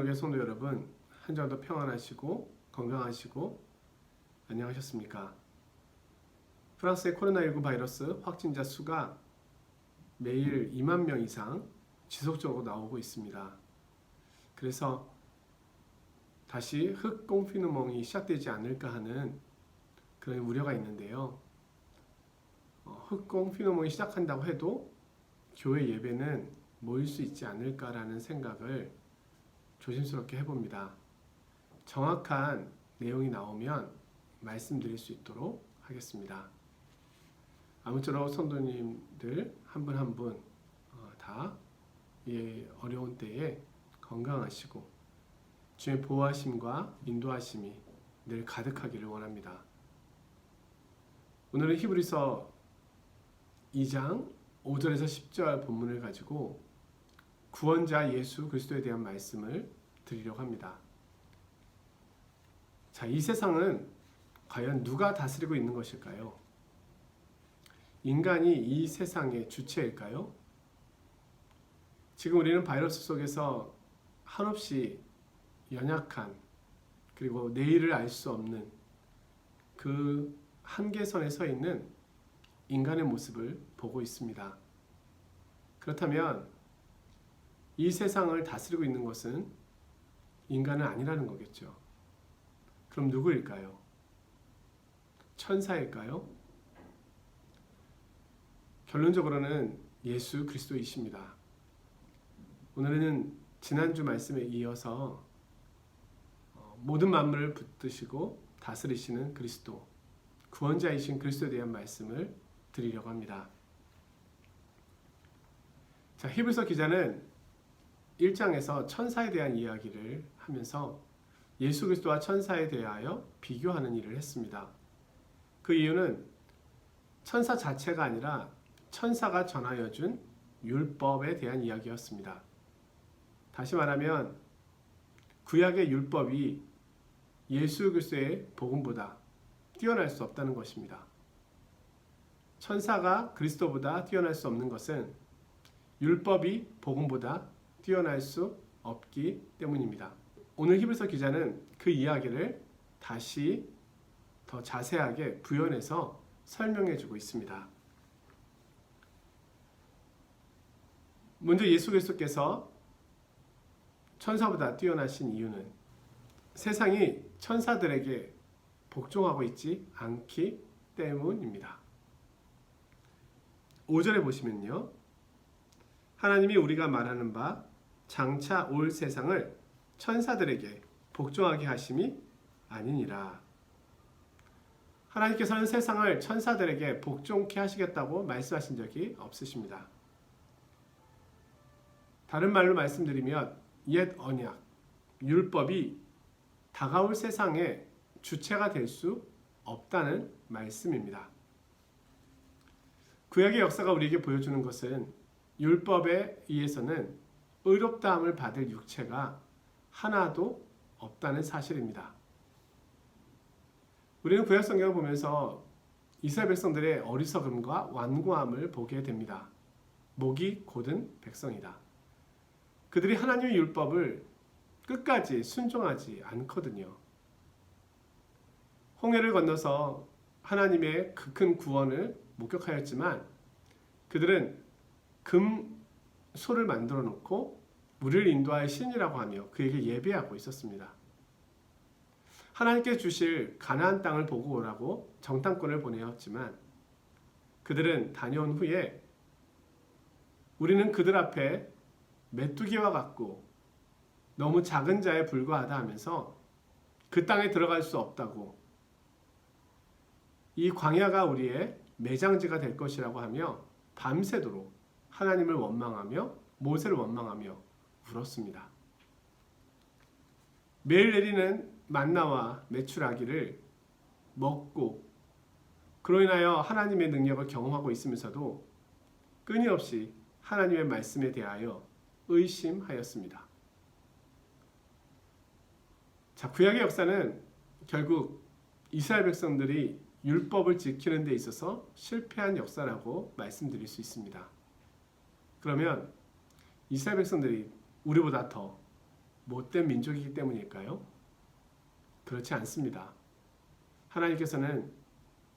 한국의 성도 여러분, 한 주도 평안하시고 건강하시고 안녕하셨습니까? 프랑스의 코로나19 바이러스 확진자 수가 매일 2만 명 이상 지속적으로 나오고 있습니다. 그래서 다시 흑공피누몽이 시작되지 않을까 하는 그런 우려가 있는데요. 어, 흑공피누몽이 시작한다고 해도 교회 예배는 모일 수 있지 않을까라는 생각을 조심스럽게 해봅니다. 정확한 내용이 나오면 말씀드릴 수 있도록 하겠습니다. 아무쪼록 성도님들 한 분 한 분다 어려운 때에 건강하시고 주의 보호하심과 인도하심이 늘 가득하기를 원합니다. 오늘은 히브리서 2장 5절에서 10절 본문을 가지고 구원자 예수 그리스도에 대한 말씀을 드리려고 합니다. 자, 이 세상은 과연 누가 다스리고 있는 것일까요? 인간이 이 세상의 주체일까요? 지금 우리는 바이러스 속에서 한없이 연약한 그리고 내일을 알 수 없는 그 한계선에 서 있는 인간의 모습을 보고 있습니다. 그렇다면 이 세상을 다스리고 있는 것은 인간은 아니라는 거겠죠. 그럼 누구일까요? 천사일까요? 결론적으로는 예수 그리스도이십니다. 오늘은 지난주 말씀에 이어서 어, 모든 만물을 붙드시고 다스리시는 그리스도, 구원자이신 그리스도에 대한 말씀을 드리려고 합니다. 자, 히브리서 기자는 1장에서 천사에 대한 이야기를 하면서 예수 그리스도와 천사에 대하여 비교하는 일을 했습니다. 그 이유는 천사 자체가 아니라 천사가 전하여 준 율법에 대한 이야기였습니다. 다시 말하면 구약의 율법이 예수 그리스도의 복음보다 뛰어날 수 없다는 것입니다. 천사가 그리스도보다 뛰어날 수 없는 것은 율법이 복음보다 뛰어날 수 없기 때문입니다. 오늘 히브리서 기자는 그 이야기를 다시 더 자세하게 부연해서 설명해 주고 있습니다. 먼저 예수 그리스도께서 천사보다 뛰어나신 이유는 세상이 천사들에게 복종하고 있지 않기 때문입니다. 5절에 보시면요. 하나님이 우리가 말하는 바 장차 올 세상을 천사들에게 복종하게 하심이 아니니라. 하나님께서는 세상을 천사들에게 복종케 하시겠다고 말씀하신 적이 없으십니다. 다른 말로 말씀드리면 옛 언약, 율법이 다가올 세상의 주체가 될 수 없다는 말씀입니다. 구약의 역사가 우리에게 보여주는 것은 율법에 의해서는 의롭다함을 받을 육체가 하나도 없다는 사실입니다. 우리는 구약 성경을 보면서 이스라엘 백성들의 어리석음과 완고함을 보게 됩니다. 목이 곧은 백성이다. 그들이 하나님의 율법을 끝까지 순종하지 않거든요. 홍해를 건너서 하나님의 그 큰 구원을 목격하였지만 그들은 금 소를 만들어 놓고 우리를 인도할 신이라고 하며 그에게 예배하고 있었습니다. 하나님께 주실 가나안 땅을 보고 오라고 정탐꾼을 보내었지만 그들은 다녀온 후에 우리는 그들 앞에 메뚜기와 같고 너무 작은 자에 불과하다 하면서 그 땅에 들어갈 수 없다고 이 광야가 우리의 매장지가 될 것이라고 하며 밤새도록 하나님을 원망하며 모세를 원망하며 울었습니다. 매일 내리는 만나와 메추라기를 먹고 그로 인하여 하나님의 능력을 경험하고 있으면서도 끊임없이 하나님의 말씀에 대하여 의심하였습니다. 자, 구약의 역사는 결국 이스라엘 백성들이 율법을 지키는 데 있어서 실패한 역사라고 말씀드릴 수 있습니다. 그러면 이스라엘 백성들이 우리보다 더 못된 민족이기 때문일까요? 그렇지 않습니다. 하나님께서는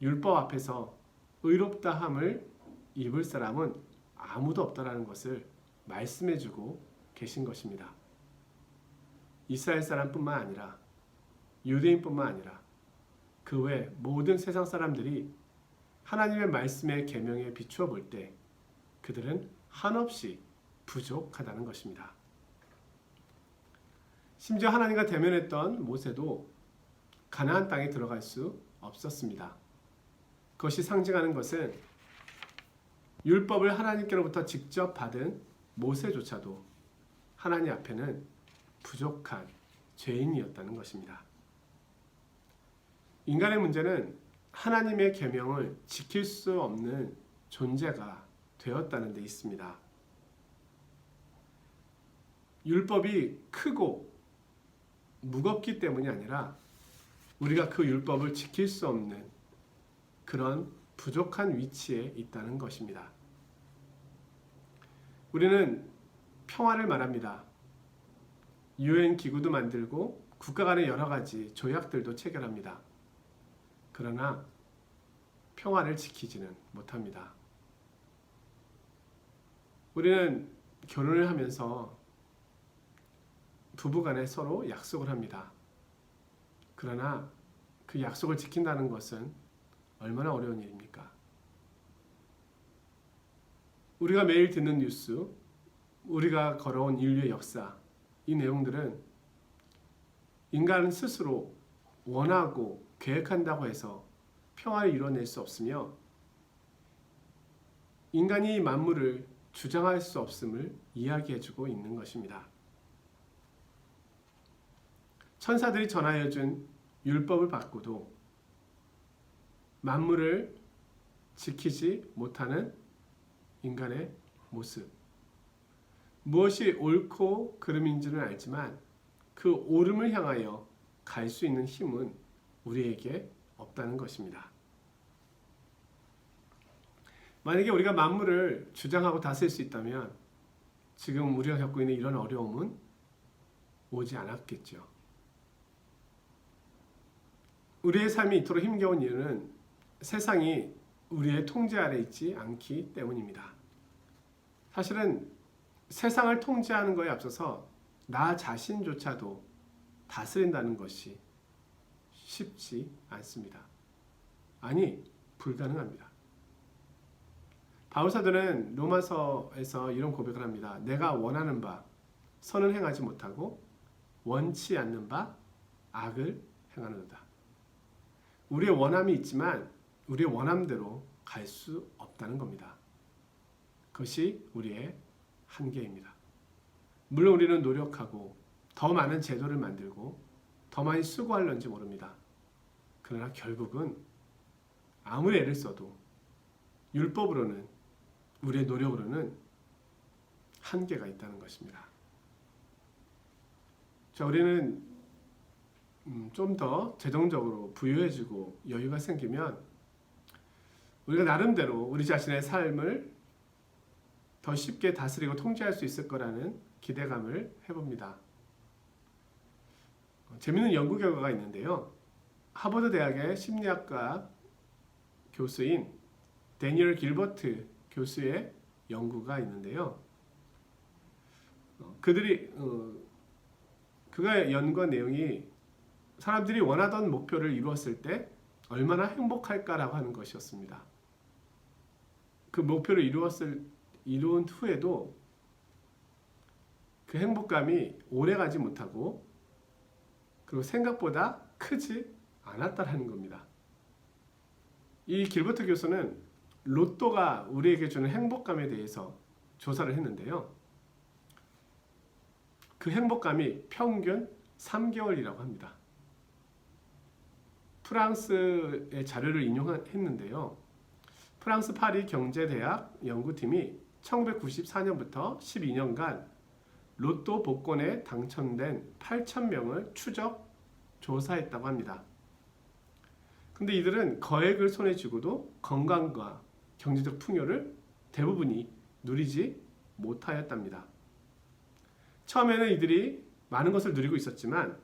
율법 앞에서 의롭다 함을 입을 사람은 아무도 없다라는 것을 말씀해 주고 계신 것입니다. 이스라엘 사람뿐만 아니라 유대인뿐만 아니라 그 외 모든 세상 사람들이 하나님의 말씀의 계명에 비추어 볼 때 그들은 한없이 부족하다는 것입니다. 심지어 하나님과 대면했던 모세도 가나안 땅에 들어갈 수 없었습니다. 그것이 상징하는 것은 율법을 하나님께로부터 직접 받은 모세조차도 하나님 앞에는 부족한 죄인이었다는 것입니다. 인간의 문제는 하나님의 계명을 지킬 수 없는 존재가 되었다는 데 있습니다. 율법이 크고 무겁기 때문이 아니라 우리가 그 율법을 지킬 수 없는 그런 부족한 위치에 있다는 것입니다. 우리는 평화를 말합니다. 유엔 기구도 만들고 국가 간의 여러 가지 조약들도 체결합니다. 그러나 평화를 지키지는 못합니다. 우리는 결혼을 하면서 부부간에 서로 약속을 합니다. 그러나 그 약속을 지킨다는 것은 얼마나 어려운 일입니까? 우리가 매일 듣는 뉴스, 우리가 걸어온 인류의 역사, 이 내용들은 인간 스스로 원하고 계획한다고 해서 평화를 이뤄낼 수 없으며 인간이 만물을 주장할 수 없음을 이야기해주고 있는 것입니다. 천사들이 전하여준 율법을 받고도 만물을 지키지 못하는 인간의 모습. 무엇이 옳고 그름인지는 알지만 그 옳음을 향하여 갈 수 있는 힘은 우리에게 없다는 것입니다. 만약에 우리가 만물을 주장하고 다스릴 수 있다면 지금 우리가 겪고 있는 이런 어려움은 오지 않았겠죠. 우리의 삶이 이토록 힘겨운 이유는 세상이 우리의 통제 아래 있지 않기 때문입니다. 사실은 세상을 통제하는 것에 앞서서 나 자신조차도 다스린다는 것이 쉽지 않습니다. 아니, 불가능합니다. 바울사도는 로마서에서 이런 고백을 합니다. 내가 원하는 바 선을 행하지 못하고 원치 않는 바 악을 행하는도다. 우리의 원함이 있지만 우리의 원함대로 갈 수 없다는 겁니다. 그것이 우리의 한계입니다. 물론 우리는 노력하고 더 많은 제도를 만들고 더 많이 수고할런지 모릅니다. 그러나 결국은 아무리 애를 써도 율법으로는 우리의 노력으로는 한계가 있다는 것입니다. 자, 우리는 음, 좀더 재정적으로 부유해지고 여유가 생기면 우리가 나름대로 우리 자신의 삶을 더 쉽게 다스리고 통제할 수 있을 거라는 기대감을 해봅니다. 어, 재미있는 연구 결과가 있는데요. 하버드 대학의 심리학과 교수인 데니얼 길버트 교수의 연구가 있는데요. 어, 그들이 어, 그가 연구한 내용이 사람들이 원하던 목표를 이루었을 때 얼마나 행복할까라고 하는 것이었습니다. 그 목표를 이루었을 이룬 후에도 그 행복감이 오래 가지 못하고 그리고 생각보다 크지 않았다라는 겁니다. 이 길버트 교수는 로또가 우리에게 주는 행복감에 대해서 조사를 했는데요. 그 행복감이 평균 3개월이라고 합니다. 프랑스의 자료를 인용했는데요. 프랑스 파리 경제대학 연구팀이 1994년부터 12년간 로또 복권에 당첨된 8,000명을 추적 조사했다고 합니다. 근데 이들은 거액을 손에 쥐고도 건강과 경제적 풍요를 대부분이 누리지 못하였답니다. 처음에는 이들이 많은 것을 누리고 있었지만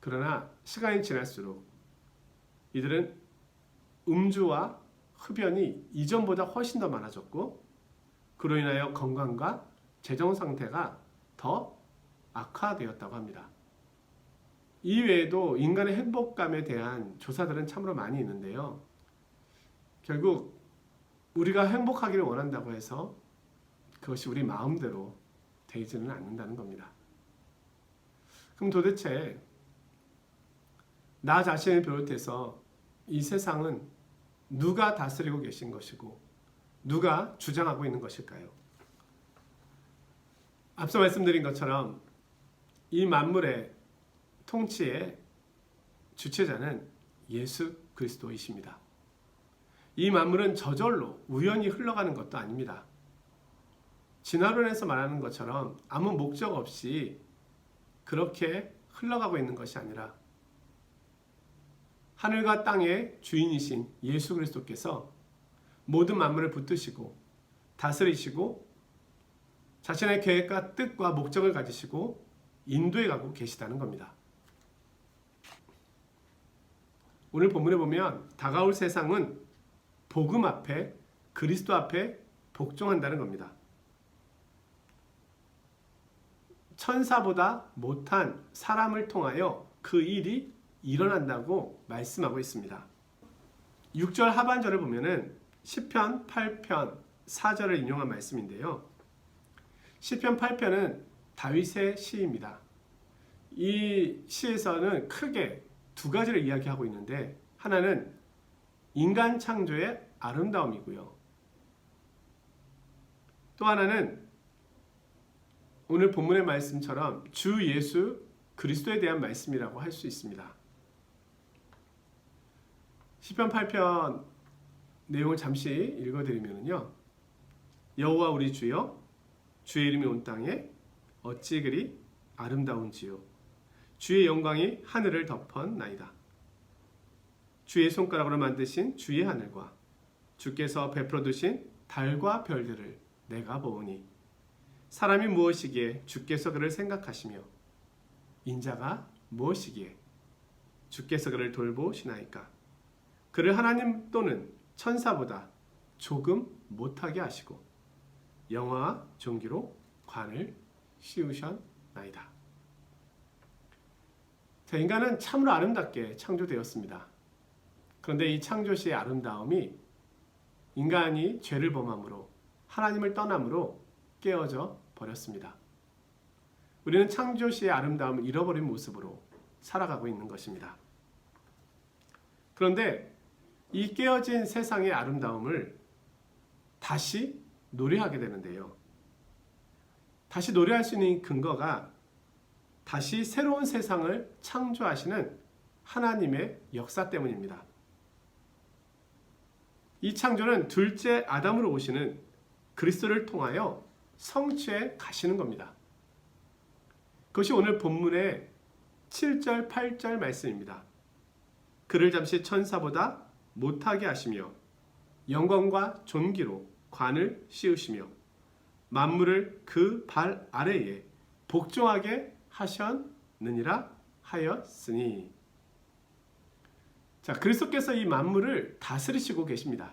그러나 시간이 지날수록 이들은 음주와 흡연이 이전보다 훨씬 더 많아졌고 그로 인하여 건강과 재정 상태가 더 악화되었다고 합니다. 이외에도 인간의 행복감에 대한 조사들은 참으로 많이 있는데요. 결국 우리가 행복하기를 원한다고 해서 그것이 우리 마음대로 되지는 않는다는 겁니다. 그럼 도대체 나 자신을 비롯해서 이 세상은 누가 다스리고 계신 것이고 누가 주장하고 있는 것일까요? 앞서 말씀드린 것처럼 이 만물의 통치의 주체자는 예수 그리스도이십니다. 이 만물은 저절로 우연히 흘러가는 것도 아닙니다. 진화론에서 말하는 것처럼 아무 목적 없이 그렇게 흘러가고 있는 것이 아니라 하늘과 땅의 주인이신 예수 그리스도께서 모든 만물을 붙드시고 다스리시고 자신의 계획과 뜻과 목적을 가지시고 인도해 가고 계시다는 겁니다. 오늘 본문에 보면 다가올 세상은 복음 앞에 그리스도 앞에 복종한다는 겁니다. 천사보다 못한 사람을 통하여 그 일이 일어난다고 말씀하고 있습니다. 6절 하반절을 보면은 시편 8편 4절을 인용한 말씀인데요. 시편 8편은 다윗의 시입니다. 이 시에서는 크게 두 가지를 이야기하고 있는데 하나는 인간 창조의 아름다움이고요. 또 하나는 오늘 본문의 말씀처럼 주 예수 그리스도에 대한 말씀이라고 할 수 있습니다. 시편 8편 내용을 잠시 읽어드리면요. 여호와 우리 주여 주의 이름이 온 땅에 어찌 그리 아름다운지요. 주의 영광이 하늘을 덮었나이다. 주의 손가락으로 만드신 주의 하늘과 주께서 베풀어 두신 달과 별들을 내가 보오니 사람이 무엇이기에 주께서 그를 생각하시며 인자가 무엇이기에 주께서 그를 돌보시나이까 그를 하나님 또는 천사보다 조금 못하게 하시고 영화와 종기로 관을 씌우셨나이다. 자, 인간은 참으로 아름답게 창조되었습니다. 그런데 이 창조시의 아름다움이 인간이 죄를 범함으로 하나님을 떠남으로 깨어져 버렸습니다. 우리는 창조시의 아름다움을 잃어버린 모습으로 살아가고 있는 것입니다. 그런데 이 깨어진 세상의 아름다움을 다시 노래하게 되는데요. 다시 노래할 수 있는 근거가 다시 새로운 세상을 창조하시는 하나님의 역사 때문입니다. 이 창조는 둘째 아담으로 오시는 그리스도를 통하여 성취해 가시는 겁니다. 그것이 오늘 본문의 7절, 8절 말씀입니다. 그를 잠시 천사보다 못하게 하시며 영광과 존귀로 관을 씌우시며 만물을 그 발 아래에 복종하게 하셨느니라 하였으니 자 그리스도께서 이 만물을 다스리시고 계십니다.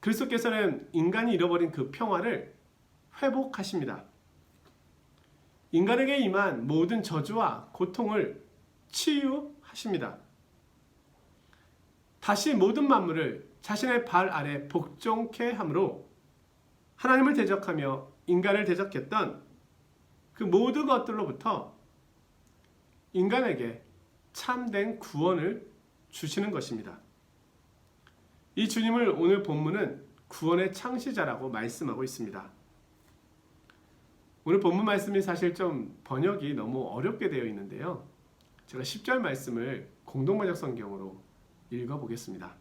그리스도께서는 인간이 잃어버린 그 평화를 회복하십니다. 인간에게 임한 모든 저주와 고통을 치유하십니다. 다시 모든 만물을 자신의 발 아래 복종케 함으로 하나님을 대적하며 인간을 대적했던 그 모든 것들로부터 인간에게 참된 구원을 주시는 것입니다. 이 주님을 오늘 본문은 구원의 창시자라고 말씀하고 있습니다. 오늘 본문 말씀이 사실 좀 번역이 너무 어렵게 되어 있는데요. 제가 10절 말씀을 공동번역 성경으로 읽어 보겠습니다.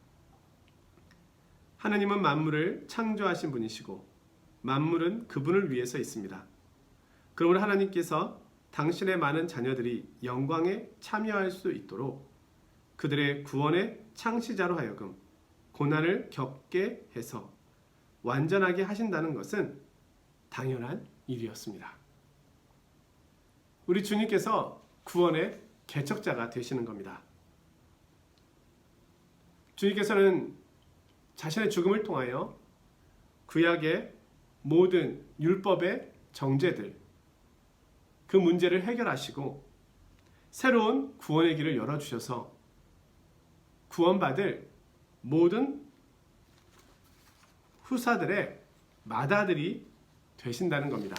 하나님은 만물을 창조하신 분이시고 만물은 그분을 위해서 있습니다. 그러므로 하나님께서 당신의 많은 자녀들이 영광에 참여할 수 있도록 그들의 구원의 창시자로 하여금 고난을 겪게 해서 완전하게 하신다는 것은 당연한 일이었습니다. 우리 주님께서 구원의 개척자가 되시는 겁니다. 주님께서는 자신의 죽음을 통하여 구약의 모든 율법의 정죄들 그 문제를 해결하시고 새로운 구원의 길을 열어 주셔서 구원받을 모든 후사들의 마다들이 되신다는 겁니다.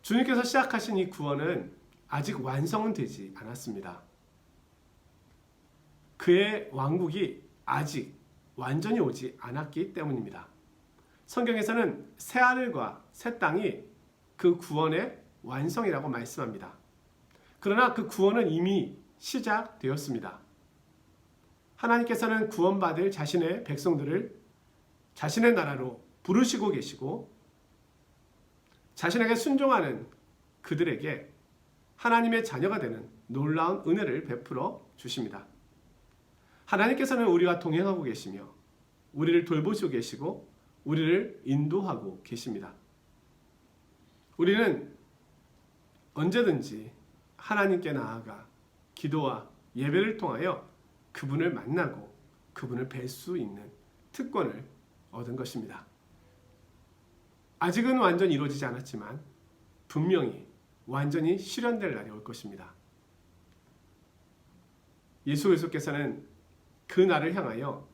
주님께서 시작하신 이 구원은 아직 완성은 되지 않았습니다. 그의 왕국이 아직 완전히 오지 않았기 때문입니다. 성경에서는 새 하늘과 새 땅이 그 구원의 완성이라고 말씀합니다. 그러나 그 구원은 이미 시작되었습니다. 하나님께서는 구원받을 자신의 백성들을 자신의 나라로 부르시고 계시고 자신에게 순종하는 그들에게 하나님의 자녀가 되는 놀라운 은혜를 베풀어 주십니다. 하나님께서는 우리와 동행하고 계시며 우리를 돌보시고 계시고 우리를 인도하고 계십니다. 우리는 언제든지 하나님께 나아가 기도와 예배를 통하여 그분을 만나고 그분을 뵐 수 있는 특권을 얻은 것입니다. 아직은 완전히 이루어지지 않았지만 분명히 완전히 실현될 날이 올 것입니다. 예수 그리스도께서는 그 날을 향하여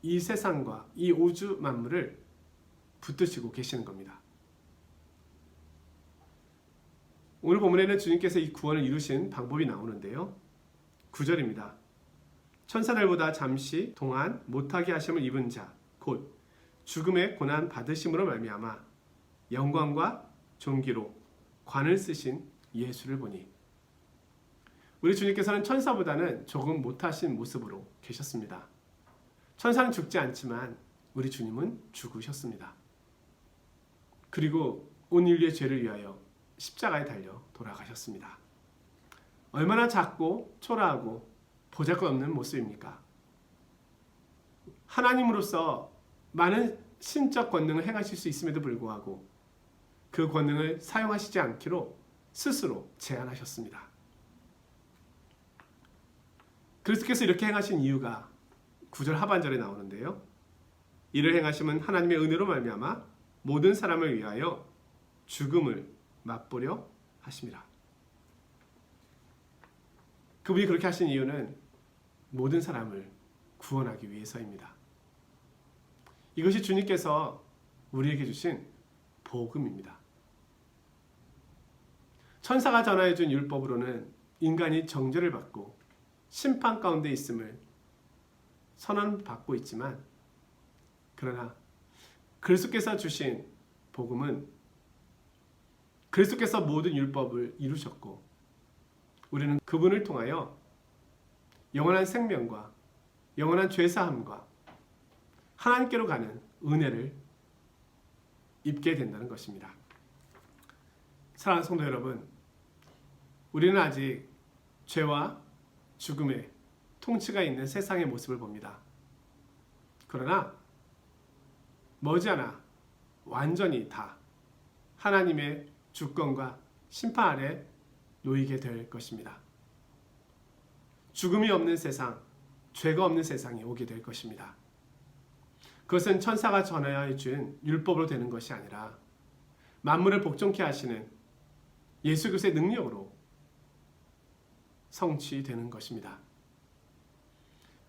이 세상과 이 우주 만물을 붙드시고 계시는 겁니다. 오늘 본문에는 주님께서 이 구원을 이루신 방법이 나오는데요. 9절입니다. 천사들보다 잠시 동안 못하게 하심을 입은 자, 곧 죽음의 고난 받으심으로 말미암아 영광과 존귀로 관을 쓰신 예수를 보니 우리 주님께서는 천사보다는 조금 못하신 모습으로 계셨습니다. 천사는 죽지 않지만 우리 주님은 죽으셨습니다. 그리고 온 인류의 죄를 위하여 십자가에 달려 돌아가셨습니다. 얼마나 작고 초라하고 보잘것없는 모습입니까? 하나님으로서 많은 신적 권능을 행하실 수 있음에도 불구하고 그 권능을 사용하시지 않기로 스스로 제안하셨습니다. 그리스도께서 이렇게 행하신 이유가 9절 하반절에 나오는데요. 이를 행하심은 하나님의 은혜로 말미암아 모든 사람을 위하여 죽음을 맛보려 하심이라. 그분이 그렇게 하신 이유는 모든 사람을 구원하기 위해서입니다. 이것이 주님께서 우리에게 주신 복음입니다. 천사가 전하여 준 율법으로는 인간이 정죄를 받고 심판 가운데 있음을 선언받고 있지만 그러나 그리스도께서 주신 복음은 그리스도께서 모든 율법을 이루셨고 우리는 그분을 통하여 영원한 생명과 영원한 죄사함과 하나님께로 가는 은혜를 입게 된다는 것입니다. 사랑하는 성도 여러분, 우리는 아직 죄와 죽음의 통치가 있는 세상의 모습을 봅니다. 그러나 머지않아 완전히 다 하나님의 주권과 심판 아래 놓이게 될 것입니다. 죽음이 없는 세상, 죄가 없는 세상이 오게 될 것입니다. 그것은 천사가 전하여 준 율법으로 되는 것이 아니라 만물을 복종케 하시는 예수 그리스도의 능력으로 성취되는 것입니다.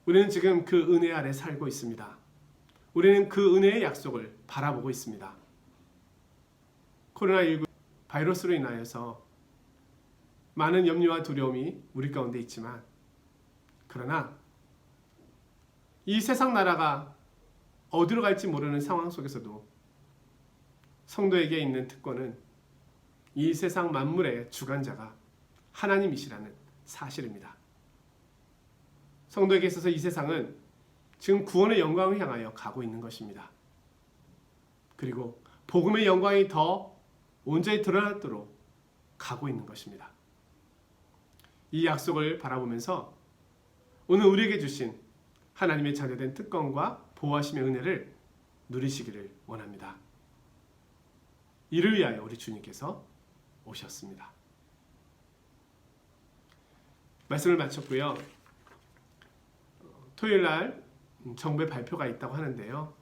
우리는 지금 그 은혜 아래 살고 있습니다. 우리는 그 은혜의 약속을 바라보고 있습니다. 코로나19 바이러스로 인하여서 많은 염려와 두려움이 우리 가운데 있지만 그러나 이 세상 나라가 어디로 갈지 모르는 상황 속에서도 성도에게 있는 특권은 이 세상 만물의 주관자가 하나님이시라는 사실입니다. 성도에게 있어서 이 세상은 지금 구원의 영광을 향하여 가고 있는 것입니다. 그리고 복음의 영광이 더 온전히 드러나도록 가고 있는 것입니다. 이 약속을 바라보면서 오늘 우리에게 주신 하나님의 자녀된 특권과 보호하심의 은혜를 누리시기를 원합니다. 이를 위하여 우리 주님께서 오셨습니다. 말씀을 마쳤고요. 어, 토요일 날 음, 정부의 발표가 있다고 하는데요.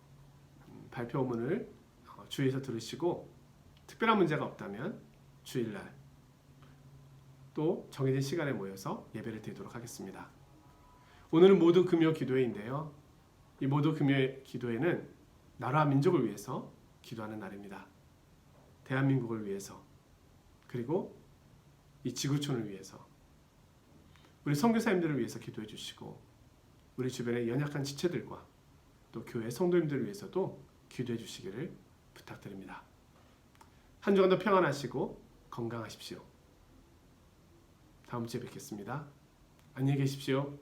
음, 발표문을 어, 주의해서 들으시고 특별한 문제가 없다면 주일 날 또 정해진 시간에 모여서 예배를 드리도록 하겠습니다. 오늘은 모두 금요 기도회인데요. 이 모두 금요 기도회는 나라와 민족을 위해서 기도하는 날입니다. 대한민국을 위해서 그리고 이 지구촌을 위해서 우리 선교사님들을 위해서 기도해 주시고 우리 주변의 연약한 지체들과 또 교회 성도님들을 위해서도 기도해 주시기를 부탁드립니다. 한 주간도 평안하시고 건강하십시오. 다음 주에 뵙겠습니다. 안녕히 계십시오.